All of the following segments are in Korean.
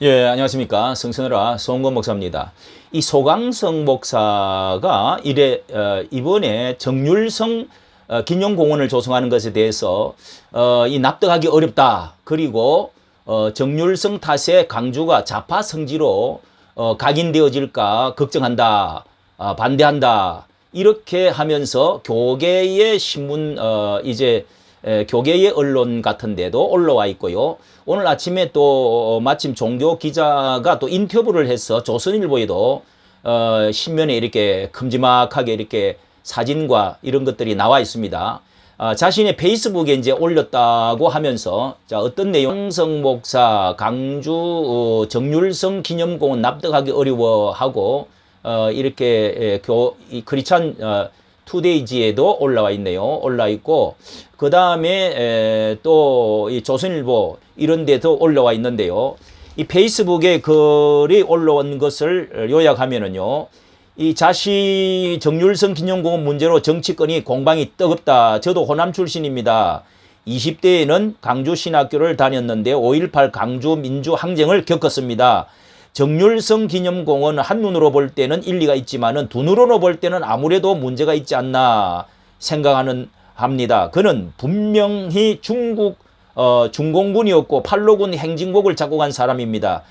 예, 안녕하십니까. 성선으라 송건 목사입니다. 이 소강성 목사가 이래, 어, 이번에 정률성 어, 기념공원을 조성하는 것에 대해서 어, 이 납득하기 어렵다. 그리고 어, 정률성 탓에 강주가 좌파 성지로 어, 각인되어질까 걱정한다. 아, 반대한다. 이렇게 하면서 교계의 신문 어, 이제 에, 교계의 언론 같은 데도 올라와 있고요. 오늘 아침에 또 어, 마침 종교 기자가 또 인터뷰를 해서 조선일보에도 어, 신면에 이렇게 큼지막하게 이렇게 사진과 이런 것들이 나와 있습니다. 아, 자신의 페이스북에 이제 올렸다고 하면서 자 어떤 내용 성 목사 강주 어, 정률성 기념공원 납득하기 어려워하고 어, 이렇게 에, 교, 이 크리찬 어, 투데이지에도 올라와 있네요. 올라 있고 그 다음에 또 이 조선일보 이런 데도 올라와 있는데요. 이 페이스북에 글이 올라온 것을 요약하면은요. 이 자시 정률성 기념공원 문제로 정치권이 공방이 뜨겁다. 저도 호남 출신입니다. 20대에는 강주 신학교를 다녔는데 5.18 강주 민주 항쟁을 겪었습니다. 정률성 기념공원 한눈으로 볼 때는 일리가 있지만은 두 눈으로 볼 때는 아무래도 문제가 있지 않나 생각하는 합니다. 그는 분명히 중국 어, 중공군이었고 팔로군 행진곡을 작곡한 사람입니다.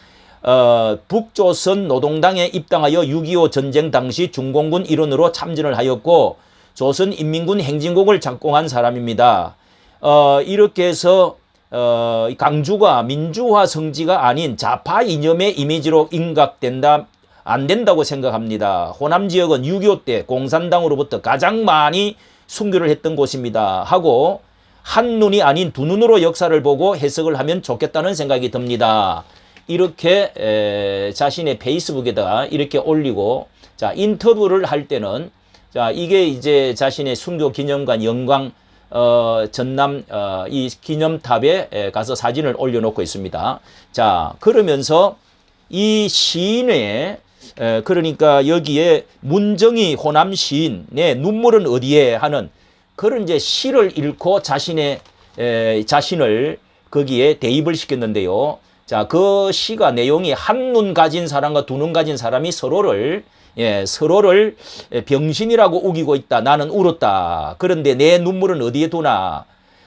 어, 북조선 노동당에 입당하여 6.25 전쟁 당시 중공군 일원으로 참전을 하였고 조선인민군 행진곡을 작곡한 사람입니다. 어, 이렇게 해서 어, 강주가 민주화 성지가 아닌 좌파 이념의 이미지로 인각된다 안 된다고 생각합니다. 호남 지역은 6.25 때 공산당으로부터 가장 많이 순교를 했던 곳입니다. 하고 한 눈이 아닌 두 눈으로 역사를 보고 해석을 하면 좋겠다는 생각이 듭니다. 이렇게 에, 자신의 페이스북에다가 이렇게 올리고 자 인터뷰를 할 때는 자 이게 이제 자신의 순교 기념관 영광 어, 전남 어, 이 기념탑에 에, 가서 사진을 올려놓고 있습니다. 자 그러면서 이 시인의 에, 그러니까 여기에 문정희 호남 시인의 눈물은 어디에 하는 그런 이제 시를 읽고 자신의 에, 자신을 거기에 대입을 시켰는데요. 자, 그 시가 내용이 한 눈 가진 사람과 두 눈 가진 사람이 서로를 예, 서로를 병신이라고 우기고 있다. 나는 울었다. 그런데 내 눈물은 어디에 두나?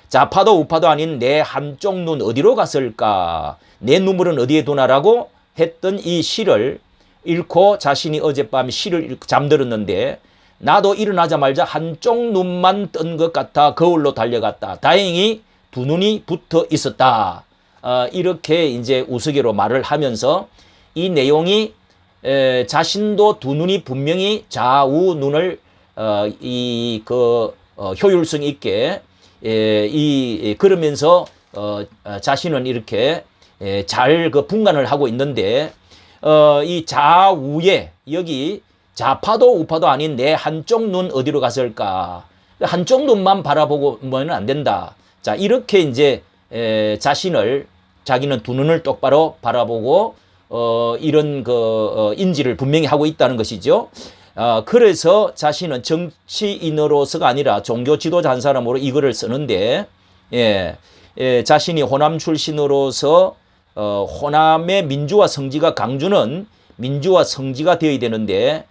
좌파도 우파도 아닌 내 한쪽 눈 어디로 갔을까? 내 눈물은 어디에 두나라고 했던 이 시를 읽고 자신이 어젯밤 시를 읽고 잠들었는데 나도 일어나자마자 한쪽 눈만 뜬 것 같아 거울로 달려갔다. 다행히 두 눈이 붙어 있었다. 어, 이렇게 이제 우스개로 말을 하면서 이 내용이 에, 자신도 두 눈이 분명히 좌우 눈을 어, 이그 어, 효율성 있게 에, 이 그러면서 어, 어, 자신은 이렇게 에, 잘그 분간을 하고 있는데 어, 이 좌우에 여기 좌파도 우파도 아닌 내 한쪽 눈 어디로 갔을까? 한쪽 눈만 바라보고는 안 된다. 자 이렇게 이제 에, 자신을 자기는 두 눈을 똑바로 바라보고 어, 이런 그 어, 인지를 분명히 하고 있다는 것이죠. 어, 그래서 자신은 정치인으로서가 아니라 종교 지도자 한 사람으로 이거를 쓰는데 예, 예, 자신이 호남 출신으로서 어, 호남의 민주화 성지가 강주는 민주화 성지가 되어야 되는데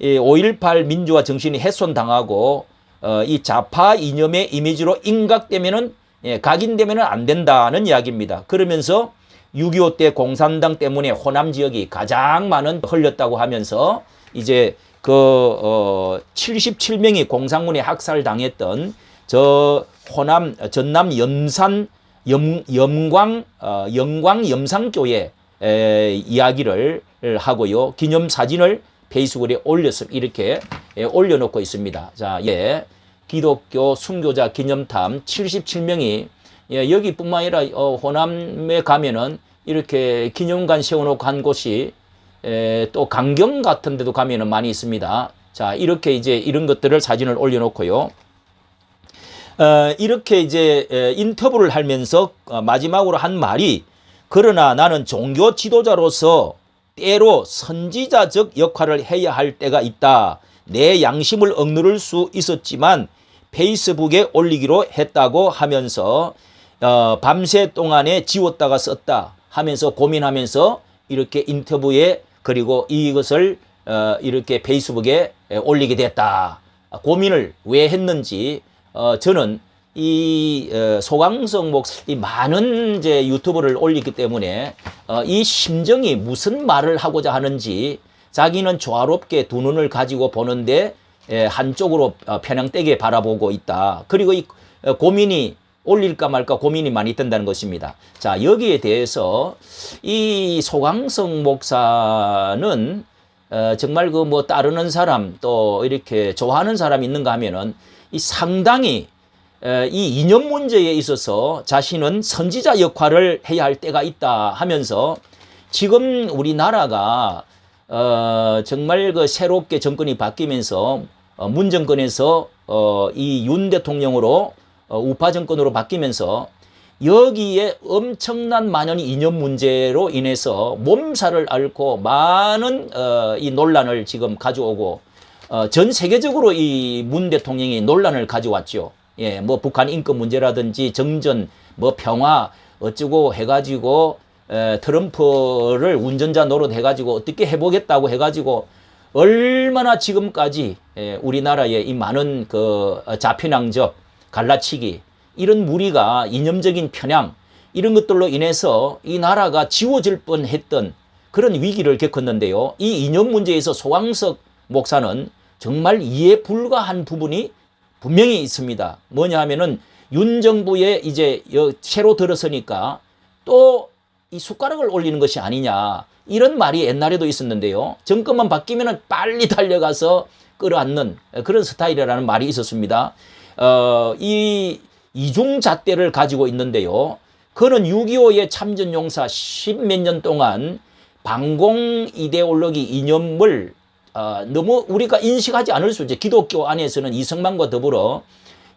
이5.18 민주화 정신이 훼손당하고 어, 이 좌파 이념의 이미지로 인각되면은 예, 각인되면은 안 된다는 이야기입니다. 그러면서 6.25 때 공산당 때문에 호남 지역이 가장 많은 흘렸다고 하면서 이제 그, 어, 77명이 공산군에 학살당했던 저 호남, 전남 염산, 염, 염광, 어, 영광 염상교회 에, 이야기를 하고요. 기념 사진을 페이스북에 올렸습니다. 이렇게 예, 올려놓고 있습니다. 자, 예. 기독교 순교자 기념탑 77명이 예, 여기뿐만 아니라 어, 호남에 가면은 이렇게 기념관 세워놓고 한 곳이 에, 또 강경 같은 데도 가면은 많이 있습니다. 자, 이렇게 이제 이런 것들을 사진을 올려놓고요. 어, 이렇게 이제 에, 인터뷰를 하면서 어, 마지막으로 한 말이 그러나 나는 종교 지도자로서 때로 선지자적 역할을 해야 할 때가 있다. 내 양심을 억누를 수 있었지만 페이스북에 올리기로 했다고 하면서 어, 밤새 동안에 지웠다가 썼다 하면서 고민하면서 이렇게 인터뷰에 그리고 이것을 어, 이렇게 페이스북에 에, 올리게 됐다. 아, 고민을 왜 했는지 어, 저는 이 어, 소강성 목사 이 많은 이제 유튜브를 올리기 때문에 어, 이 심정이 무슨 말을 하고자 하는지 자기는 조화롭게 두 눈을 가지고 보는데 에, 한쪽으로 어, 편향되게 바라보고 있다. 그리고 이 어, 고민이 올릴까 말까 고민이 많이 든다는 것입니다. 자, 여기에 대해서 이 소강성 목사는 어, 정말 그 뭐 따르는 사람 또 이렇게 좋아하는 사람 있는가 하면은 이 상당히 에, 이 이념 문제에 있어서 자신은 선지자 역할을 해야 할 때가 있다 하면서 지금 우리나라가 어, 정말 그 새롭게 정권이 바뀌면서 어, 문 정권에서 어, 이 윤 대통령으로 어, 우파 정권으로 바뀌면서 여기에 엄청난 만연히 이념 문제로 인해서 몸살을 앓고 많은 어, 이 논란을 지금 가져오고 어, 전 세계적으로 이 문 대통령이 논란을 가져왔죠. 예, 뭐 북한 인권 문제라든지 정전, 뭐 평화 어쩌고 해가지고 에, 트럼프를 운전자 노릇 해가지고 어떻게 해보겠다고 해가지고 얼마나 지금까지 에, 우리나라에 이 많은 그 어, 자편향적 갈라치기 이런 무리가 이념적인 편향 이런 것들로 인해서 이 나라가 지워질 뻔했던 그런 위기를 겪었는데요. 이 이념 문제에서 소왕석 목사는 정말 이해 불가한 부분이 분명히 있습니다. 뭐냐 하면은 윤 정부에 이제 여- 새로 들어서니까 또 이 숟가락을 올리는 것이 아니냐 이런 말이 옛날에도 있었는데요. 정권만 바뀌면은 빨리 달려가서 끌어안는 그런 스타일이라는 말이 있었습니다. 어, 이 이중잣대를 가지고 있는데요. 그는 6.25의 참전용사 십몇 년 동안 반공 이데올로기 이념을 어, 너무 우리가 인식하지 않을 수 있죠. 기독교 안에서는 이승만과 더불어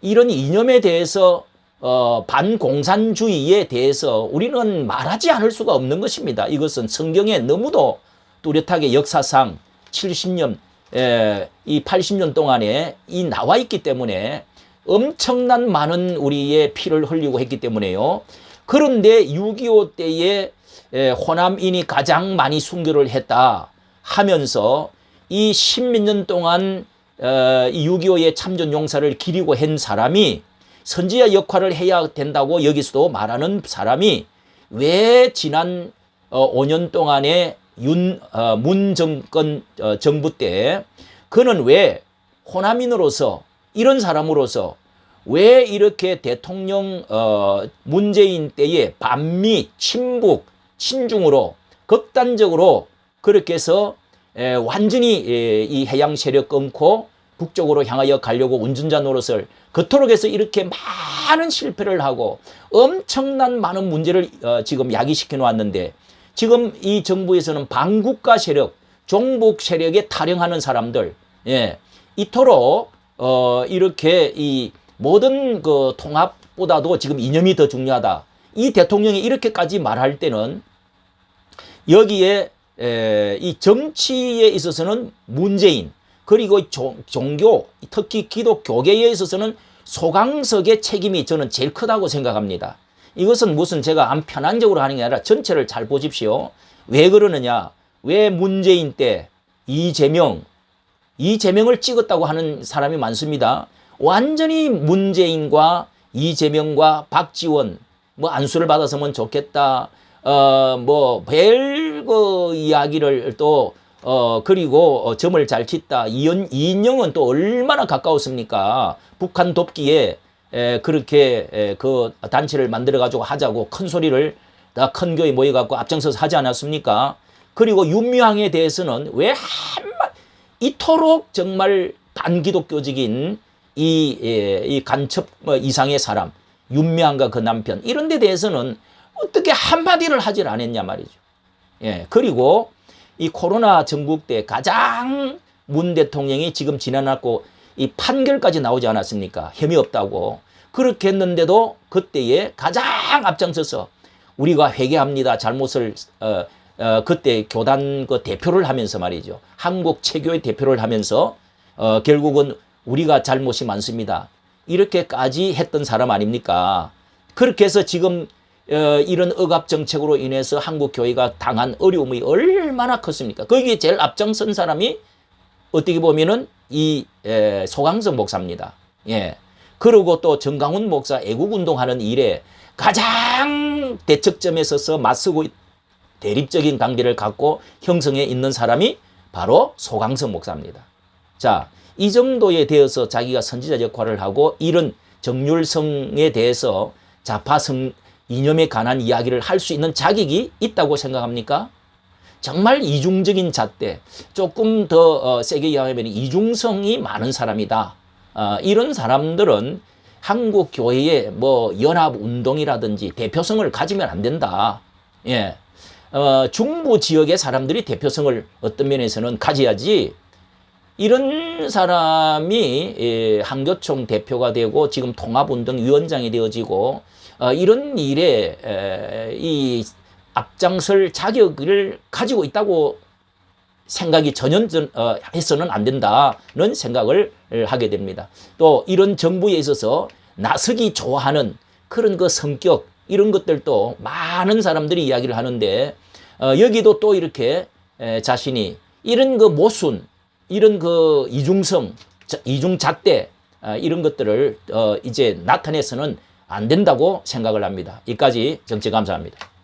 이런 이념에 대해서 어, 반공산주의에 대해서 우리는 말하지 않을 수가 없는 것입니다. 이것은 성경에 너무도 뚜렷하게 역사상 70년, 에, 이 80년 동안에 이 나와 있기 때문에 엄청난 많은 우리의 피를 흘리고 했기 때문에요. 그런데 6.25 때에 에, 호남인이 가장 많이 순교를 했다 하면서 이 십몇 년 동안 어, 이 6.25의 참전 용사를 기리고 한 사람이 선지자 역할을 해야 된다고 여기서도 말하는 사람이 왜 지난 어, 5년 동안의 윤, 어, 문 정권 어, 정부 때 그는 왜 호남인으로서 이런 사람으로서 왜 이렇게 대통령 어, 문재인 때에 반미, 친북, 친중으로 극단적으로 그렇게 해서 에, 완전히 에, 이 해양 세력 끊고 북쪽으로 향하여 가려고 운전자 노릇을 그토록 해서 이렇게 많은 실패를 하고 엄청난 많은 문제를 어, 지금 야기시켜 놓았는데 지금 이 정부에서는 반국가 세력, 종북 세력에 타령하는 사람들, 예, 이토록 어, 이렇게 이 모든 그 통합보다도 지금 이념이 더 중요하다. 이 대통령이 이렇게까지 말할 때는 여기에 에, 이 정치에 있어서는 문재인 그리고 종, 종교 특히 기독교계에 있어서는 소강석의 책임이 저는 제일 크다고 생각합니다. 이것은 무슨 제가 안 편한적으로 하는 게 아니라 전체를 잘 보십시오. 왜 그러느냐? 왜 문재인 때 이재명 이재명을 찍었다고 하는 사람이 많습니다. 완전히 문재인과 이재명과 박지원 뭐 안수를 받았으면 좋겠다. 어 뭐 별거 이야기를 또 어, 그리고 어, 점을 잘 쳤다. 이연, 이인영은 또 얼마나 가까웠습니까? 북한 돕기에 에, 그렇게 에, 그 단체를 만들어가지고 하자고 큰 소리를 다 큰 교회 모여갖고 앞장서서 하지 않았습니까? 그리고 윤미향에 대해서는 왜 한마 이토록 정말 반기독교적인 이, 예, 이 간첩 뭐 이상의 사람, 윤미향과 그 남편, 이런 데 대해서는 어떻게 한마디를 하질 않았냐 말이죠. 예, 그리고 이 코로나 전국 때 가장 문 대통령이 지금 지나놨고 이 판결까지 나오지 않았습니까? 혐의 없다고. 그렇게 했는데도 그때에 가장 앞장서서 우리가 회개합니다. 잘못을, 어, 어, 그때 교단 그 대표를 하면서 말이죠. 한국 체교의 대표를 하면서 어, 결국은 우리가 잘못이 많습니다. 이렇게까지 했던 사람 아닙니까? 그렇게 해서 지금 어, 이런 억압 정책으로 인해서 한국 교회가 당한 어려움이 얼마나 컸습니까? 거기에 제일 앞장선 사람이 어떻게 보면은 이 에, 소강성 목사입니다. 예. 그리고 또 정강훈 목사 애국 운동하는 일에 가장 대척점에 서서 맞서고 있- 대립적인 관계를 갖고 형성해 있는 사람이 바로 소강성 목사입니다. 자, 이 정도에 대해서 자기가 선지자 역할을 하고 이런 정률성에 대해서 좌파성 이념에 관한 이야기를 할 수 있는 자격이 있다고 생각합니까? 정말 이중적인 잣대, 조금 더 어, 세게 이야기하면 이중성이 많은 사람이다. 어, 이런 사람들은 한국 교회의 뭐 연합 운동이라든지 대표성을 가지면 안 된다. 예. 어, 중부 지역의 사람들이 대표성을 어떤 면에서는 가져야지 이런 사람이 예, 한교총 대표가 되고 지금 통합운동 위원장이 되어지고 어, 이런 일에 에, 이 앞장설 자격을 가지고 있다고 생각이 전혀 전- 어, 해서는 안 된다는 생각을 하게 됩니다. 또 이런 정부에 있어서 나서기 좋아하는 그런 그 성격 이런 것들도 많은 사람들이 이야기를 하는데 어, 여기도 또 이렇게 에, 자신이 이런 그 모순 이런 그 이중성 자- 이중잣대 아, 이런 것들을 어, 이제 나타내서는 안 된다고 생각을 합니다. 이까지 정치 감사합니다.